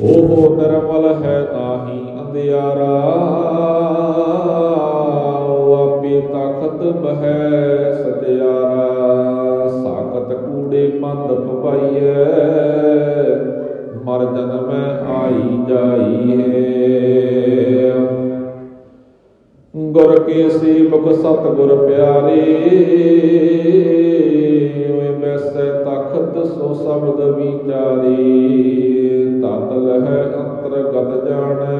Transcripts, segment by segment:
ਉਹ ਨਿਰਮਲ ਹੈ ਤਾਹੀ ਅੰਧਿਆਰਾ, ਉਹ ਆਪੇ ਤਖਤ ਬਹਿ ਸਤਿਆਰਾ। ਸਾਖਤ ਕੂੜੇ ਮੰਦ ਪਵਾਈਐ, ਮਰ ਜਨਮੈ ਆਈ ਜਾਈ ਹੈ ਗੁਰ ਕੇ ਸੇਵਕ ਸਤ ਗੁਰ ਪਿਆਰੇ, ਓਏ ਵੈਸੈ ਤਖਤ ਸੋ ਸ਼ਬਦ ਵਿਚਾਰੇ। ਤਤ ਲਹਿ ਅੰਤਰਗਤ ਜਾਣੈ,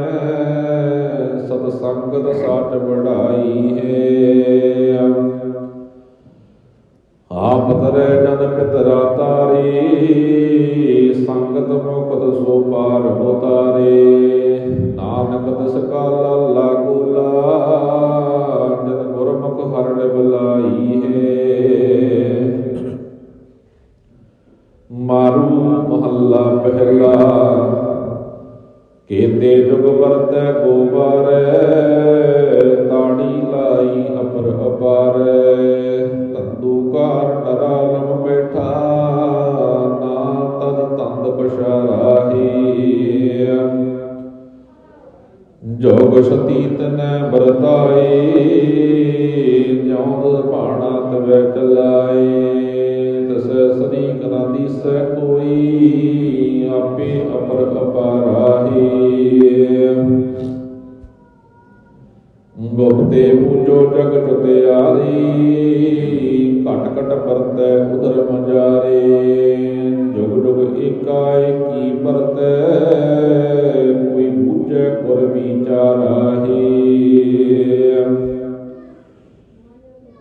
ਸਤ ਸੰਗਤ ਸਾਚ ਵਡਾਈ ਹੈ। ਆਪ ਤਰੈ ਜਨ ਪਿਤਰਾ ਤਾਰੀ, ਸੰਗਤ ਮੁਕਤ ਸੋ ਪਾਰ ਹੋਤਾਰੇ ਸਰੀਕ ਨਾ ਦੀਸੈ ਕੋਈ ਆਪੇ ਅਪਰ ਅਪਾਰਾਹੀ ਗੁਪਤੇ ਪੂਜੋ ਜਗ ਚੁਤਿਆਰੀ ਘਟ ਘਟ ਪਰਤੈ ਉਦਰ ਮਜਾਰੇ ਜੁਗ ਜੁਗ ਏਕਾ ਏਕੀ ਪਰਤੈ ਕੋਈ ਪੂਜੈ ਗੁਰ ਵਿਚਾਰਾਹੀ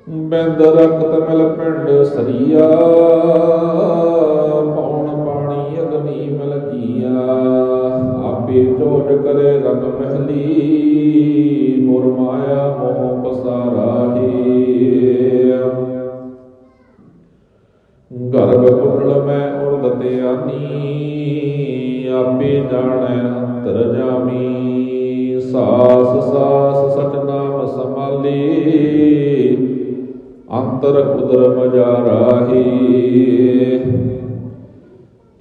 ਬਿੰਦ ਰਖਤ ਮਿਲ ਉਰਦ ਆਪੇ ਜਾਣੈ ਅੰਤਰ ਜਾਮੀ। ਸਾਸ ਸਾਸ ਸਚ ਨਾਮ ਸਮਾਲੀ ਅੰਤਰ ਉਦਰ ਮਜਾਰਾਹੀ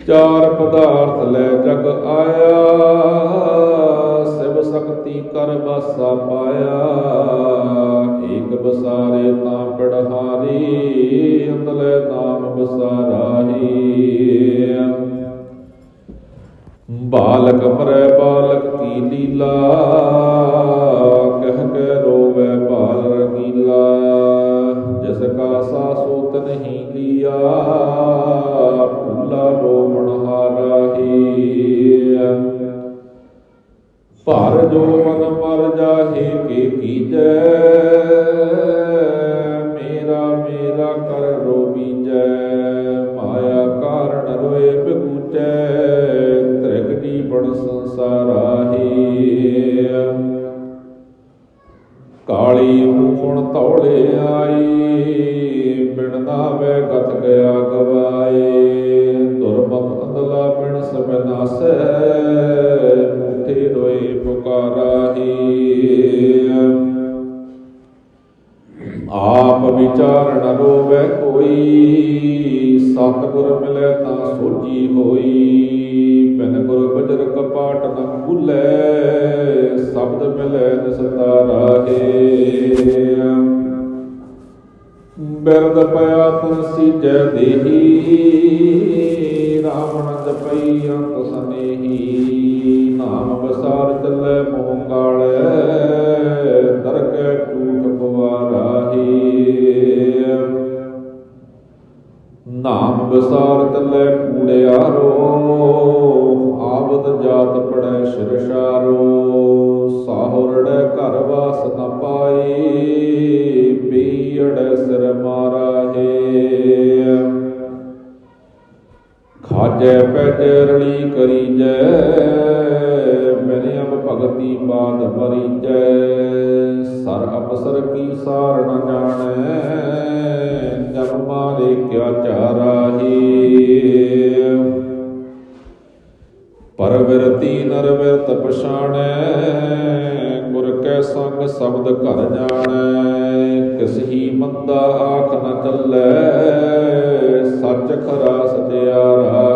ਚਾਰ ਪਦਾਰਥ ਲੈ ਜਗ ਆਇਆ। ਸਿਵ ਸਕਤੀ ਕਰ ਬਾਸਾ ਪਾਇਆ। ਏਕ ਬਸਾਰੇ ਤਾਂ ਪੜਹਾਰੀ ਅੰਦਲੇ ਨਾਮ ਬਸਾਰਾਹੀ ਬਾਲਕ ਪਰੈ ਬਾਲਕ ਕੀ ਲੀਲਾ। ਹੋਈ, ਸਤਿਗੁਰ ਮਿਲੇ ਤਾਂ ਸੋਜੀ ਹੋਈ। ਬਿਨ ਗੁਰ ਬਜਰ ਕਪਾਟ ਨ ਭੁੱਲੇ, ਸ਼ਬਦ ਮਿਲੇ ਨਿਸਤਾਰਾਹੇ ਬਿਰਦ ਪਿਆ ਤਨ ਸੀਜੈ ਦੇਹੀ, ਰਾਵਣ ਜਪਈ ਅੰਤ ਸਨੇਹੀ। ਨਾਮ ਬਸਾਰ ਚੱਲੇ ਮੋਹ ਕਾਲੇ ਨਾਮ ਬਸਾਰ ਚੱਲੇ ਕੂੜਿਆਰੋ, ਆਵਤ ਜਾਤ ਪੜੈ ਸ਼ਿਰਸ਼ਾਰੋ, ਸਾਹੁਰੜੈ ਘਰ ਵਾਸ ਨ ਪਾਈ, ਪੀੜੈ ਸਿਰ ਮਾਰਾਹੇ। ਖਾਜੈ ਪੈਜੈ ਰਲੀ ਕਰੀਜੈ ਮੈਨੇ ਅਬ ਭਗਤੀ ਬਾਦ ਮਰੀਜੈ, ਸਰ ਅਪਸਰ ਕੀ ਸਾਰ ਨ ਜਾਣੈ। ਜਬ ਮਾਰੇ ਕਿਆ ਚਾਰਾਹੀ ਪਰਵਿਰਤੀ ਨਰ ਵਿਰਤ ਪਛਾਣੈ, ਗੁਰ ਕੈ ਸੰਗ ਸ਼ਬਦ ਘਰ ਜਾਣੈ। ਕਿਸਹੀ ਮੰਦਾ ਆਖ ਨ ਚੱਲੈ, ਸੱਚ ਖਰਾ ਸਤਿਆਰਾਹੀ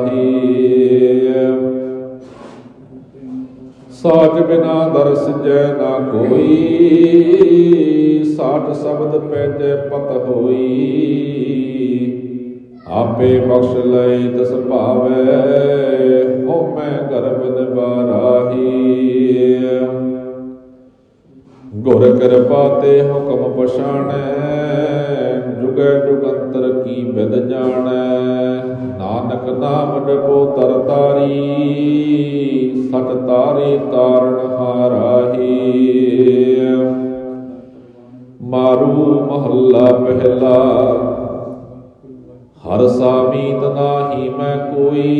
ਬਿਨਾ ਦਰਸ ਜੈ ਨਾ ਕੋਈ ਸਾਠ ਸ਼ਬਦ ਪੈਜੈ ਪਤ ਹੋਈ। ਆਪੇ ਬਖਸ਼ ਲਏ ਤਿਸ ਭਾਵੈ ਹੋ ਮੈਂ ਗਰਭ ਨਿਵਾਰਾਹੀ। ਗੁਰ ਕਿਰਪਾ ਤੇ ਹੁਕਮ ਪਛਾਣੈ, ਜੁਗੈ ਜੁਗੰਤਰ ਕੀ ਵਿਦ ਜਾਣੈ। ਨਾਨਕ ਨਾਮ ਜਪੋ ਤਰ ਤਾਰੀ ਸਚ ਤਾਰੇ ਤਾਰਨ ਹਾਰਾਹੀ। ਮਾਰੂ ਮਹੱਲਾ ਪਹਿਲਾ, ਹਰ ਸਾਮੀਤ ਨਾਹੀ ਮੈਂ ਕੋਈ,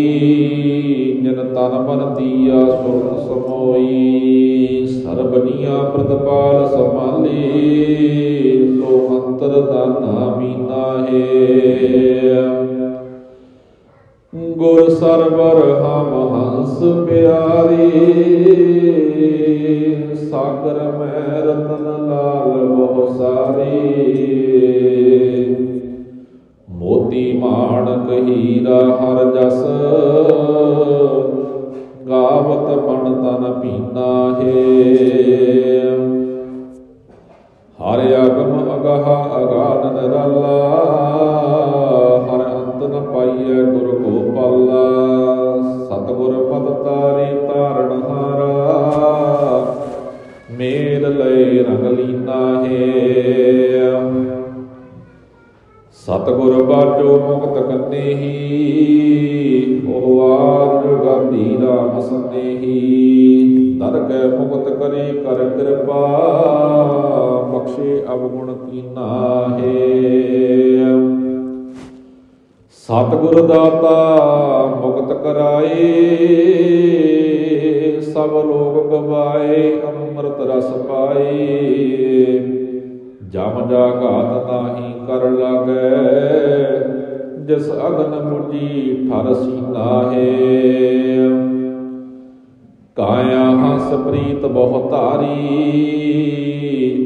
ਜਿਨ ਤਨ ਮਨ ਦੀਆ ਸੁਰਤ ਸਮੋਈ। ਸਰਬਨੀਆ ਪ੍ਰਤਪਾਲ ਸਮਾਲੀ ਸੋ ਅੰਤਰ ਦਾ ਨਾਮੀ ਹੈ ਗੁਰ ਸਰਵਰ ਹਮ ਹੰਸ ਪਿਆਰੀ। ਸਾਗਰ ਮੈਂ ਰਤਨ ਲਾਲ ਬਹੁ ਸਾਰੀ ਮੋਤੀ ਮਾਣਕ ਹੀਰਾ ਹਰ ਜਸ। ਗਾਵਤ ਮਨ ਤਨ ਪੀਨਾ ਹੈ। ਹਰ ਅਗਮ ਅਗਹ ਅਗਾਨ ਨਿਰਾਲਾ ਸਤਿਗੁਰ ਪਦ ਤਾਰੇ ਤਾਰਨ ਹਾਰਾ, ਮੇਲ ਲੈ ਰੰਗ ਲੀਨਾ ਹੈ। ਸਤਿਗੁਰ ਬਾਝੋ ਮੁਕਤ ਕੰਨੇਹੀ, ਉਹ ਆਰ ਗਾਂਧੀ ਰਾਮ ਸੰਨੇਹੀ। ਦਰਗਹਿ ਮੁਕਤ ਕਰੇ ਕਰ ਕਿਰਪਾ, ਬਖਸ਼ੇ ਅਵਗੁਣ ਕੀਨਾ ਹੈ। ਸਤਿਗੁਰ ਦਾਤਾ ਮੁਕਤ ਕਰਾਏ, ਸਭ ਲੋਕ ਗਵਾਏ, ਅੰਮ੍ਰਿਤ ਰਸ ਪਾਏ। ਜਮ ਜਾ ਘਾਤ ਨਾਹੀ ਕਰ ਲਾਗੈ, ਜਿਸ ਅਗਨ ਮੁਜੀ ਠਰ ਸੀਨਾ ਹੈ ਕਾਇਆ ਹੰਸ ਪ੍ਰੀਤ ਬਹੁ ਧਾਰੀ,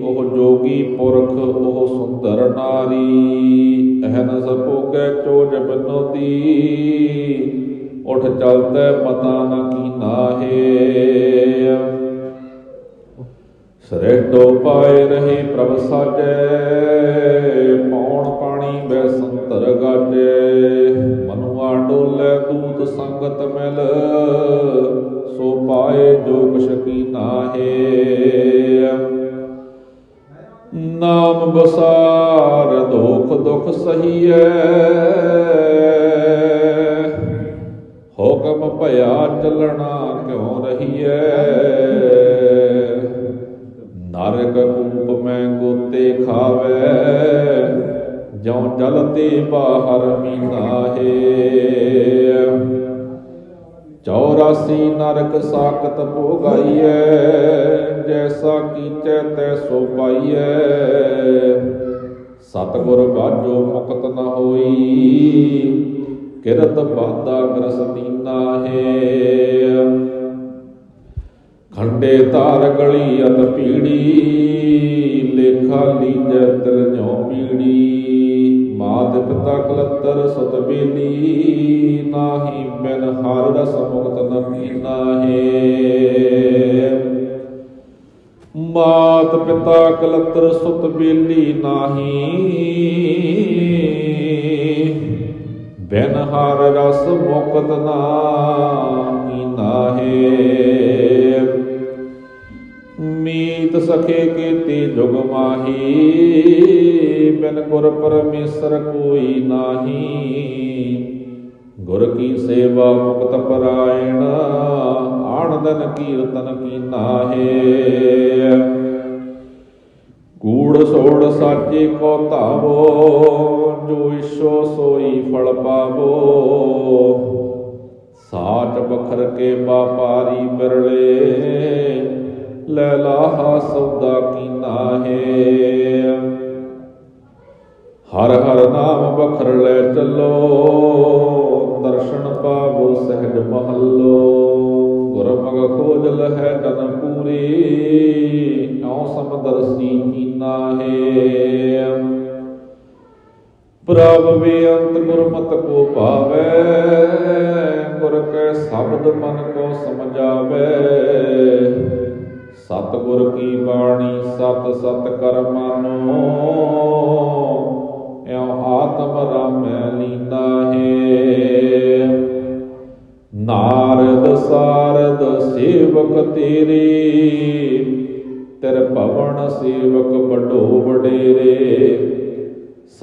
ਉਹ ਜੋਗੀ ਪੁਰਖ ਉਹ ਸੁੰਦਰ ਨਾਰੀ। ਬਨੋਦੀ ਉਠ ਚਲਤੈ ਪਤਾ ਨ ਕੀਨਾ ਹੈ ਪਾਏ ਰਹੇ ਪ੍ਰਭ ਸਾਜੈ। ਪੌਣ ਪਾਣੀ ਬੈ ਸੰਤਰ ਗਾਜੈ। ਮਨੁਆ ਡੋਲੇ ਦੂਤ ਸੰਗਤ ਮਿਲ। ਸੋ ਪਾਏ ਜੋ ਕੁਛ ਕੀਨਾ ਹੈ ਨਾਮ ਬਸਾਰ ਦੁਖ ਦੁਖ ਸਹੀਐ। ਚੱਲਣਾ ਕਿਉ ਰਹੀਐ? ਨਰਕ ਕੂਪ ਮੈਂ ਗੋਤੇ ਖਾਵੇ, ਜਿਉ ਜਲ ਬਾਹਰ ਮੀਨਾ ਹੈ 84 ਨਰਕ ਸਾਖਤ ਭੋਗਾਈਐ, ਜੈਸਾ ਕੀਚੈ ਤੈਸੋ ਪਾਈਐ। ਸਤਗੁਰ ਬਾਝੋ ਮੁਕਤ ਨ ਹੋਈ ਕਿਰਤ ਬਾਦਾ ਗ੍ਰਸ ਹੈ ਖੰਡੇ ਤਾਰ ਗਲੀ ਅਤ ਪੀੜੀ, ਲੇਖਾ ਲੀਜੈ ਤਿਲ ਜੋ ਪੀੜੀ। ਮਾਤ ਪਿਤਾ ਕਲਤਰ ਸੁਤ ਬੇਲੀ, ਨਾਹੀ ਬਿਨ ਹਰ ਰਸ ਮੁਕਤ ਨ ਪੀਨਾ ਹੈ ਮਾਤ ਪਿਤਾ ਕਲਤਰ ਸੁਤ ਬੇਲੀ, ਨਾਹੀ ਬਿਨ ਹਰ ਰਸ ਮੁਕਤ ਨਾ ਕੀਨਾ ਹੈ ਮੀਤ ਸਖੇ ਕੀਤੇ ਜੁਗ ਮਾਹੀ, ਬਿਨ ਗੁਰ ਪਰਮੇਸ਼ਰ ਕੋਈ ਨਾਹੀ। ਗੁਰ ਕੀ ਸੇਵਾ ਮੁਕਤ ਪਰਾਇਣ ਆਣਦਨ ਕੀਰਤਨ ਕੀ ਹੈ ਕੂੜ ਸੋੜ ਸਾਚੇ ਕੋ ਧਾਵੋ ਜੋ ਇਸ਼ੋ ਸੋਈ ਫਲ ਪਾਵੋ। ਸਾਚ ਬਖਰ ਕੇ ਬਾਪਾਰੀ ਬਿਰਲੇ, ਲੈ ਲਾਹਾ ਸੌਦਾ ਕੀਨਾ ਹੈ ਹਰ ਹਰ ਨਾਮ ਬਖਰ ਲੈ ਚੱਲੋ, ਦਰਸ਼ਨ ਪਾਵੋ ਸਹਿਜ ਮਹੱਲੋ। ਗੁਰਮਗ ਖੋਜ ਲਹਿ ਤਨ ਪੂਰੀ ਨੌ ਸਮਦਰਸੀ ਕੀਨਾ ਹੈ ਪ੍ਰਭ ਬੇਅੰਤ ਗੁਰਮਤ ਕੋ ਪਾਵੈ ਗੁਰ ਕੈ ਸ਼ਬਦ ਮਨ ਕੋ ਸਮਝਾਵੈ। ਸਤਿਗੁਰ ਕੀ ਬਾਣੀ, ਸਤ ਸਤ ਕਰ ਮਾਨੋ, ਇਉ ਆਤਮ ਰਾਮੈ ਲੀਨਾ ਹੈ। ਨਾਰਦ ਸਾਰਦ ਸੇਵਕ ਤੇਰੇ ਤੇਰੇ ਭਵਨ ਸੇਵਕ ਵੱਡੋ ਵਡੇਰੇ।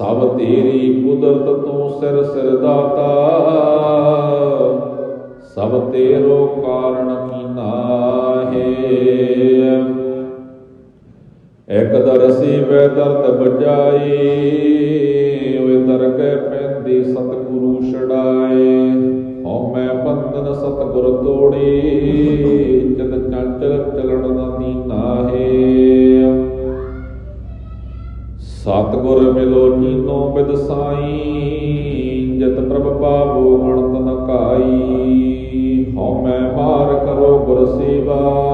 ਸਭ ਤੇਰੀ ਕੁਦਰਤ ਤੂੰ ਸਿਰ ਸਿਰ ਦਾਤਾ ਸਭ ਤੇਰੋ ਕਾਰਣ ਕੀਨਾ ਹੈ ਇਕ ਦਰਸੀ ਵੇ ਦਰਦ ਬਜਾਏ ਵੇ ਦਰਗਹਿ ਪੈਂਦੀ ਸਤਿਗੁਰੂ ਛੜਾਏ ਹਉ ਮੈਂ ਬੰਧਨ ਸਤਿਗੁਰ ਤੋੜੇ ਜਦ ਚੰਚਲ ਚਲਣ ਦਾ ਸਤਿਗੁਰ ਮਿਲੋ ਜੀਨੋ ਬਿਦ ਸਾਈ, ਜਤ ਪ੍ਰਭ ਪਾਵੋ ਗਣਤ ਨ ਹਉ ਮੈਂ ਮਾਰ ਕਰੋ ਗੁਰ ਸੇਵਾ।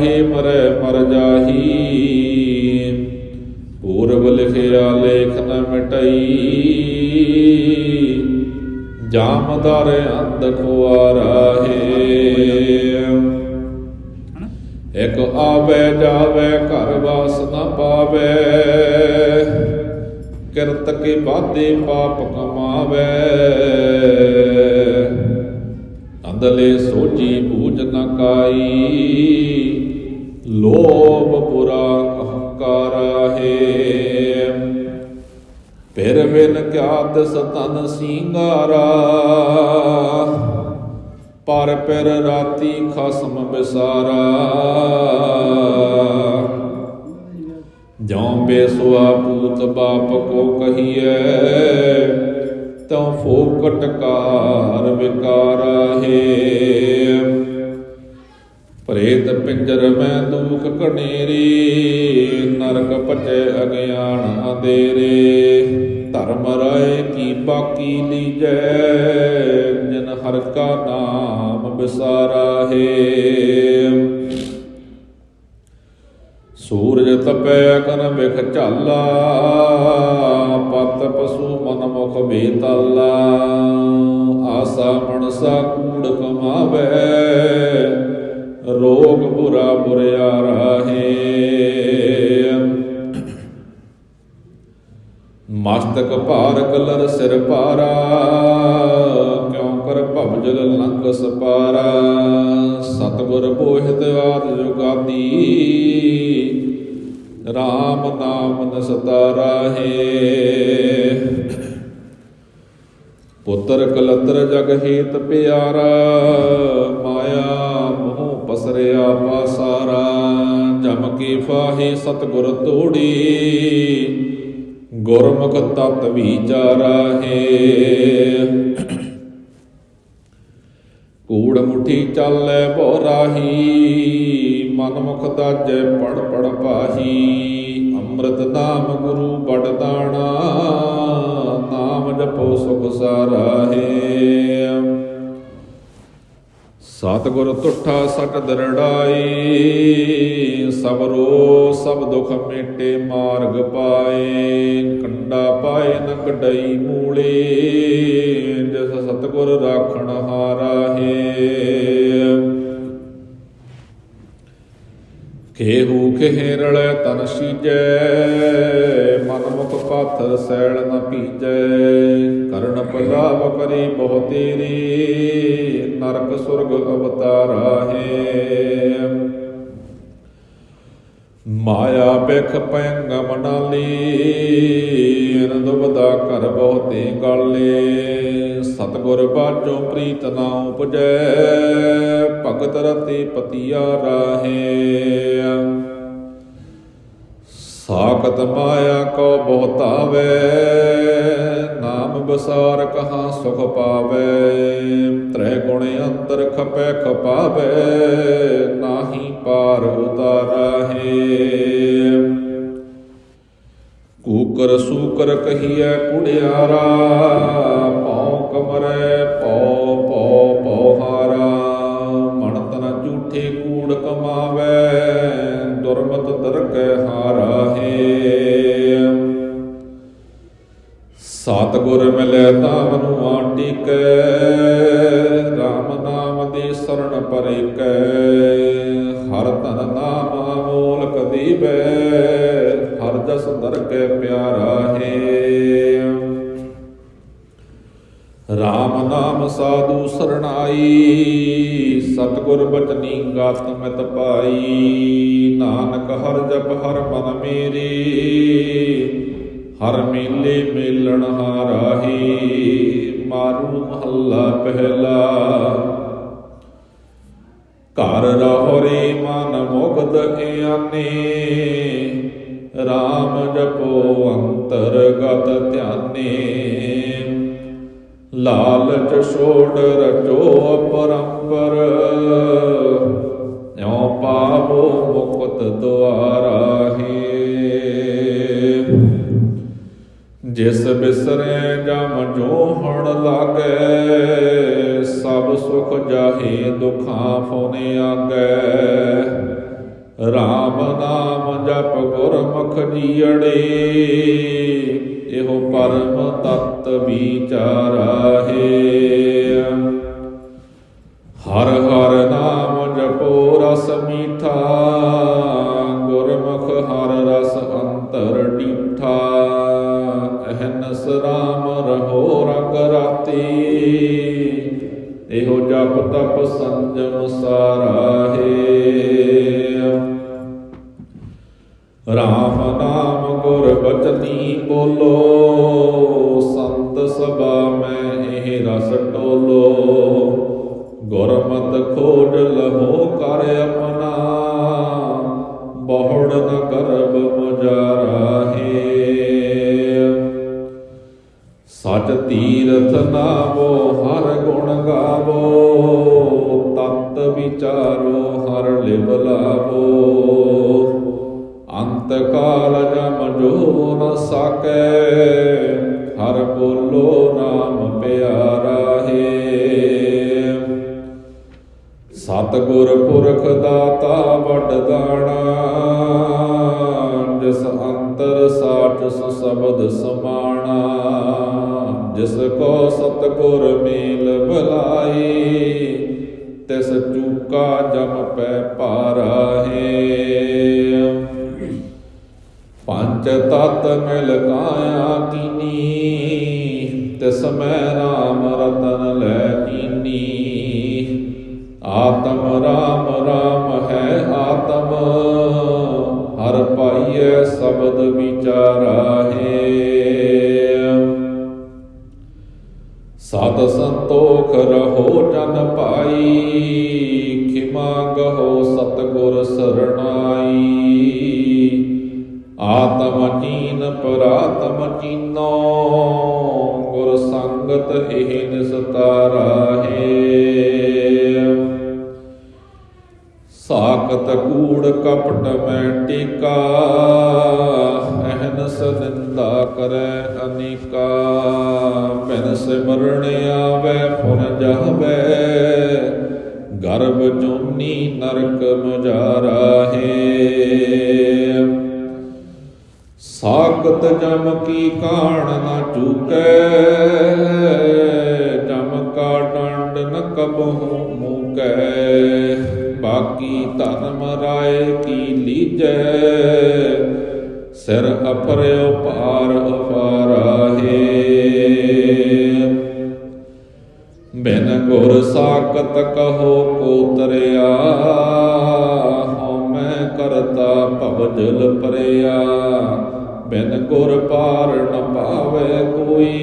ਜਾਹੀ ਮਰੇ ਮਰ ਜਾਹੀ। ਪੂਰਬ ਲਿਖਿਆ ਲੇਖ ਨ ਮਿਟਈ। ਜਾਮਦਾਰ ਅੰਧ ਖੁਆਰਾ ਹੈ। ਇਕ ਆਵੇ ਜਾਵੇ, ਘਰ ਵਾਸ ਨਾ ਪਾਵੇ। ਕਿਰਤ ਕੇ ਬਾਦੇ ਪਾਪ ਕਮਾਵੇ। ਅੰਦਲੇ ਸੋਜੀ ਬੂਝ ਨਾ ਕਾਈ। ਲੋਭ ਬੁਰਾ ਅਹੰਕਾਰਾ ਹੈ। ਫਿਰ ਬਿਨ ਕਿਆਤ ਸਤਨ ਤਨ ਸਿੰਗਾਰਾ, ਪਰ ਪਰ ਰਾਤੀ ਖਸਮ ਬਿਸਾਰਾ। ਜਉ ਬੇਸੁਆ ਪੂਤ ਬਾਪ ਕੋ ਕਹੀਐ, ਤਉ ਫੋਕਟ ਕਾਰ ਵਿਕਾਰਾ ਹੈ। ਪ੍ਰੇਤ ਪਿੰਜਰ ਮੈਂ ਦੂਖ ਕਣੇਰੀ ਨਰਕ ਪਚੇ ਅਗਿਆਨ ਅੰਧੇਰੇ। ਧਰਮ ਰਾਏ ਕੀ ਬਾਕੀ ਲੀਜੈ, ਜਨ ਹਰ ਕਾ ਨਾਮ ਬਿਸਾਰਾ ਹੈ। ਸੂਰਜ ਤਪੈ ਕਨ ਵਿਖ ਝਾਲਾ, ਪਤ ਪਸੂ ਮਨ ਮੁਖ ਬੇਤਾਲਾ। ਆਸਾ ਮਨਸਾ ਕੂੜ ਕਮਾਵੇ ਰੋਗ ਬੁਰਾ ਬੁਰਿਆਰਾ ਹੈ ਮਸਤਕ ਭਾਰ ਕਲਰ ਸਿਰ ਭਾਰਾ ਕਿਉ ਕਰ ਭਵਜਲ ਲੰਗ ਸਪਾਰਾ। ਸਤਗੁਰ ਬੋਹਿਤ ਆਦ ਜੁਗਾਦੀ ਰਾਮ ਨਾਮ ਨਸਤਾਰਾ ਹੈ। ਪੁੱਤਰ ਕਲਤਰ ਜਗ ਹੇਤ ਪਿਆਰਾ, ਮਾਇਆ ਪਸਰਿਆ ਪਾਸਾਰਾ ਜਮ ਕੀ ਫਾਹੇ ਸਤਗੁਰ ਤੋੜੀ ਗੁਰਮੁਖ ਤਤ ਵਿਚਾਰਾ ਹੈ ਕੂੜ ਮੁਠੀ ਚੱਲੈ ਬੋ ਰਾਹੀ, ਮਨ ਮੁਖ ਦਾਜੈ ਪੜ ਪੜ ਪਾਹੀ। ਅੰਮ੍ਰਿਤ ਨਾਮ ਗੁਰੂ ਬੜ ਦਾਣਾ, ਨਾਮ ਜਪੋ ਸੁਖ ਸਾਰਾ ਹੈ ਸਤਿਗੁਰ ਤੁਠਾ ਸਟ ਦਰੜਾਈ, ਸਬਰੋ ਸਭ ਦੁਖ ਮੇਟੇ ਮਾਰਗ ਪਾਏ, ਕੰਡਾ ਪਾਏ ਨ ਕਢਈ ਮੂਲੇ, ਜਿਸ ਸਤਿਗੁਰ ਰਾਖਣ ਹਾਰਾ ਹੈ ਕੇਹੂ ਖੇਰਲ ਤਨ ਸੀਜੈ, ਮਨ ਮੁਖ ਪਾਥਰ ਸੈਲ ਨ ਪੀਜੈ ਕਰਨ ਪਲਾਵ ਕਰੀ ਬਹੁ ਤੇਰੀ, ਨਰਕ ਸੁਰਗ ਅਵਤਾਰਾ ਹੈ ਮਾਇਆ ਬਿਖ ਪੈਂਗ ਮਨਾਲੀ ਅਨ ਦੁਬਦਾ ਕਰ ਬਹੁਤੇ ਗਾਲੇ। ਸਤਗੁਰ ਬਾਝੋਂ ਪ੍ਰੀਤ ਨਾ ਉਪਜੈ, ਭਗਤ ਰਤੇ ਪਤੀਆ ਰਾਹੇ। ਸਾਖਤ ਮਾਇਆ ਕੋ ਬਹੁਤਾਵੇ ਨਾਮ ਬਸਾਰ ਕਹਾ ਸੁਖ ਪਾਵੇ ਤ੍ਰੈ ਗੁਣ ਅੰਤਰ ਖਪੈ ਖਪਾਵੇ ਨਾਹੀ ਪਾਰ ਉਤਾਰਾਹੇ ਕੂਕਰ ਸੂਕਰ ਕਹੀਐ ਕੁੜਿਆਰਾ ਪਉ ਕਮਰੈ ਪਉ ਪਉ ਪਉਹਾਰਾ ਮਨ ਤਨ ਝੂਠੇ ਕੂੜ ਕਮਾਵੇ ਦੁਰਮਤ ਸਤਿਗੁਰ ਮਿਲੈ ਤਾਵਨੁ ਆਟਿਕੈ RAM ਨਾਮ ਦੀ ਸਰਣ ਪਰਿਕੈ। ਹਰ ਤਨ ਨਾਮ ਅਮੋਲਕ ਦੀਵੈ ਹਰ ਜਸ ਦਰਗਹਿ ਪਿਆਰਾ ਹੈ। RAM ਨਾਮ ਸਾਧੂ ਸਰਣਾਈ ਸਤਿਗੁਰ ਬਚਨੀ ਗਾਤ ਮਿਤ ਪਾਈ। ਨਾਨਕ ਹਰ ਜਪ ਹਰ ਮਨ ਮੇਰੀ ਹਰ ਮੇਲੇ ਮੇਲਣ ਹਾਰਾਹੀ, ਮਾਰੂ ਮਹੱਲਾ ਪਹਿਲਾ। ਘਰ ਰਹੋ ਰੇ ਮਨ ਮੁਗਧ ਇਆਨੇ RAM ਜਪੋ ਅੰਤਰਗਤ ਧਿਆਨੇ। ਲਾਲਚ ਛੋੜ ਰਚੋ ਅਪਰੰਪਰ ਇਉ ਪਾਵੋ ਮੁਕਤ ਦੁਆਰਾ। ਜਿਸ ਬਿਸਰੇ ਜਮ ਜੋ ਹਣ ਲਾਗੈ, ਸਭ ਸੁਖ ਜਾਹੇ ਦੁਖਾਂ ਫੋਨੇ ਆਗੈ। RAM ਨਾਮ ਜਪ ਗੁਰਮੁਖ ਜੀੜੇ ਇਹੋ ਪਰਮ ਤਤ ਵਿਚਾਰਾ ਹੈ ਹਰ ਹਰ ਨਾਮ ਜਪੋ ਰਸ ਮੀਠਾ ਰੰਗ ਇਹੋ ਜਪ ਤਪ ਸੰਜਮ ਸਾਰਾ ਹਰ ਲਿਵ ਅੰਤ ਕਾਲ ਜਮ ਜੋ ਨ ਸਕੈ, ਹਰ ਬੋਲੋ ਨਾਮ ਪਿਆਰਾ ਹੈ। ਸਤਿਗੁਰ ਪੁਰਖ ਦਾਤਾ ਵੱਡ ਦਾਣਾ, ਜਿਸ ਅੰਤਰ ਸਾਚ ਸੁ ਸ਼ਬਦ ਸਮਾਣਾ, ਜਿਸ ਕੋ ਸਤਿਗੁਰ ਮੇਲ ਤਤ ਨਰਕ ਮੁਜਾਰਾ ਹੈ ਸਾਖਤ ਜਮ ਕੀ ਕਾਣ ਨਾ ਚੂਕੈ, ਜਮ ਕਾ ਡੰਡ ਨ ਕਬਹੂ ਮੂਕੈ। ਬਾਕੀ ਧਰਮ ਰਾਏ ਕੀ ਲੀਜੈ, ਸਿਰ ਅਪਰਿਓ ਭਾਰ ਅਪਾਰਾ ਹੈ ਬਿਨ ਗੁਰ ਸਾਖਤ ਕਹੋ ਕੋ ਤਰਿਆ ਹਉ ਮੈਂ ਕਰਤਾ ਭਵ ਪਰਿਆ। ਬਿਨ ਗੁਰ ਪਾਰ ਨ ਪਾਵੇ ਕੋਈ,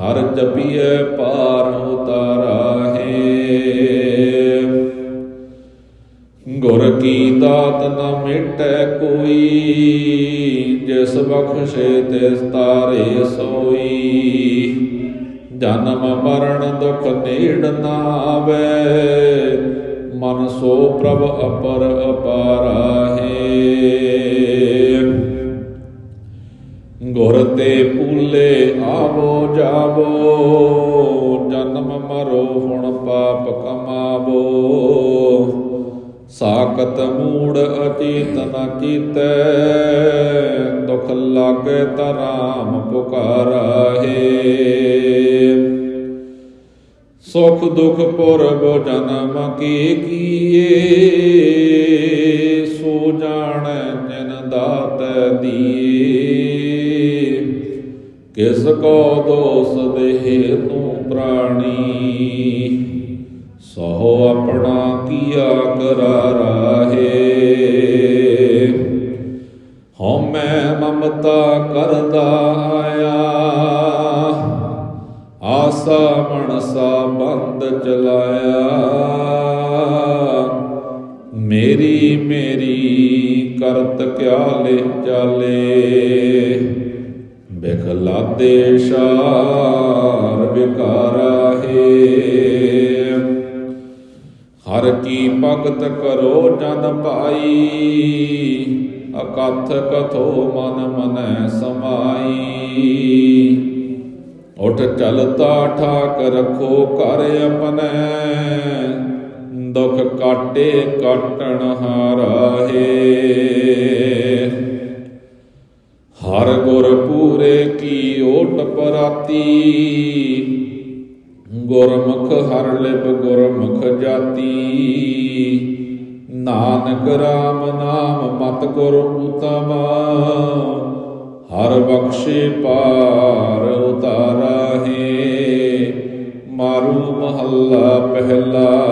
ਹਰ ਜਪੀਏ ਪਾਰ ਉਤਾਰਾ ਹੈ। ਗੁਰ ਕੀ ਦਾਤ ਨ ਮਿਟੈ ਕੋਈ, ਜਿਸ ਬਖਸ਼ੇ ਤਿਸ ਤਾਰੇ ਸੋਈ। ਜਨਮ ਮਰਨ ਦੁਖ ਨੇੜ ਨਾ ਆਵੇ। ਮਨ ਸੋ ਪ੍ਰਭ ਅਪਰ ਅਪਾਰਾ ਹੈ ਗੁਰ ਤੇ ਪੂਲੇ ਆਵੋ ਜਾਵੋ, ਜਨਮ ਮਰੋ, ਹੁਣ ਪਾਪ ਕਮਾਵੋ। ਸਾਕਤ ਮੂੜ ਅਚੇਤ ਨ ਦੁਖ ਲਾਗੇ ਤਾ ਰਾਮ ਪੁਕਾਰਾ ਹੈ ਸੁਖ ਦੁਖ ਪੁਰਬ ਜਨਮ ਕੀ ਕੀਏ, ਸੋ ਜਾਣ ਜਨ ਦਾਤ ਦੀਏ। ਕਿਸ ਕੋ ਦੋਸ ਦੇਹ ਤੂੰ ਪ੍ਰਾਣੀ ਸੋ ਆਪਣਾ ਕੀਆ ਕਰਾਰਾ ਹੈ ਹਉਮੈ ਮਮਤਾ ਕਰਦਾ ਭਗਤ ਕਰੋ ਜਨ ਭਾਈ, ਅਕਥ ਕਥੋ ਮਨ ਮਨੈ ਸਮਾਈ। ਉਠ ਚਲਤਾ ਠਾਕ ਰਖੋ ਘਰ ਆਪਣੈ, ਦੁਖ ਕਾਟੇ ਕਾਟਣ ਹਾਰਾ ਹੈ ਹਰ ਗੁਰ ਪੂਰੇ ਕੀ ਓਟ ਪਰਾਤੀ ਗੁਰਮੁਖ ਹਰ ਲਿਬ ਗੁਰਮੁਖ ਜਾਤੀ। ਨਾਨਕ ਰਾਮ ਨਾਮ ਮਤ ਗੁਰ ਉਤਮ। ਹਰ ਬਖਸ਼ੇ ਪਾਰ ਉਤਾਰਾ ਹੈ। ਮਾਰੂ ਮਹੱਲਾ ਪਹਿਲਾ।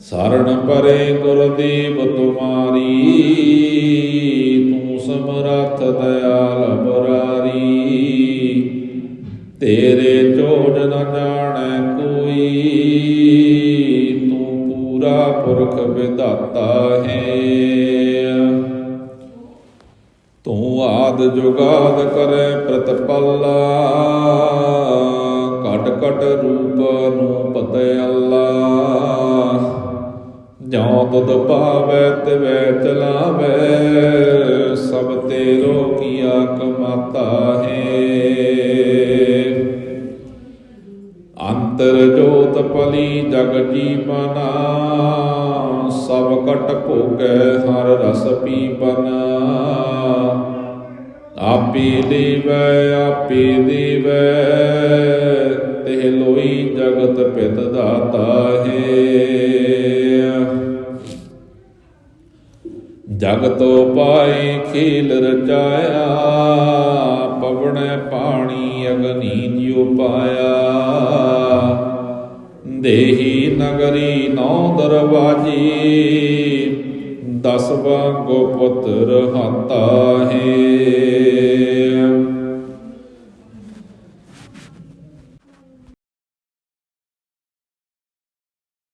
ਸਰਣ ਪਰੇ ਗੁਰਦੇਵ ਤੁਮਾਰੀ। ਤੂੰ ਸਮਰੱਥ ਦਇਆਲ ਬੁਰਾਰੀ। ਤੇਰੇ ਚੋਜ ਨ ਜਾਣੈ ਕੋਈ, ਤੂੰ ਪੂਰਾ ਪੁਰਖ ਵਿਦਾਤਾ ਹੈ। ਤੂੰ ਆਦ ਜੁਗਾਦ ਕਰੇ ਪ੍ਰਤਪੱਲਾ, ਘਟ ਘਟ ਰੂਪ ਨੂੰ ਪਤੈ ਅੱਲਾ। ਜਾਂ ਤੁਧ ਪਾਵੈ ਤਿਵੈ ਚਲਾਵੈ, ਸਭ ਤੇਰੋ ਕੀਆ ਕਮਾਤਾ ਹੈ। ਪਲੀ ਜਗ ਜੀਵਨਾ ਸਭ ਕਟ ਭੋਗੈ ਹਰ ਰਸ ਪੀਵਨਾ ਆਪੀ ਦੇਵੈ ਆਪੀ ਦੇਵੈ ਤੇ ਲੋਈ ਜਗਤ ਪਿਤ ਦਾਤਾ ਹੈ। ਜਗਤ ਪਾਏ ਖੇਲ ਰਚਾਇਆ, ਪਵਣੈ ਪਾਣੀ ਅਗਨੀ ਜਿਉ ਪਾਇਆ। ਦੇਹੀ ਨਗਰੀ ਨੌ ਦਰਵਾਜੀ ਦਸਵਾ ਗੋਪਤਰ ਹਾਤਾ ਹੈ।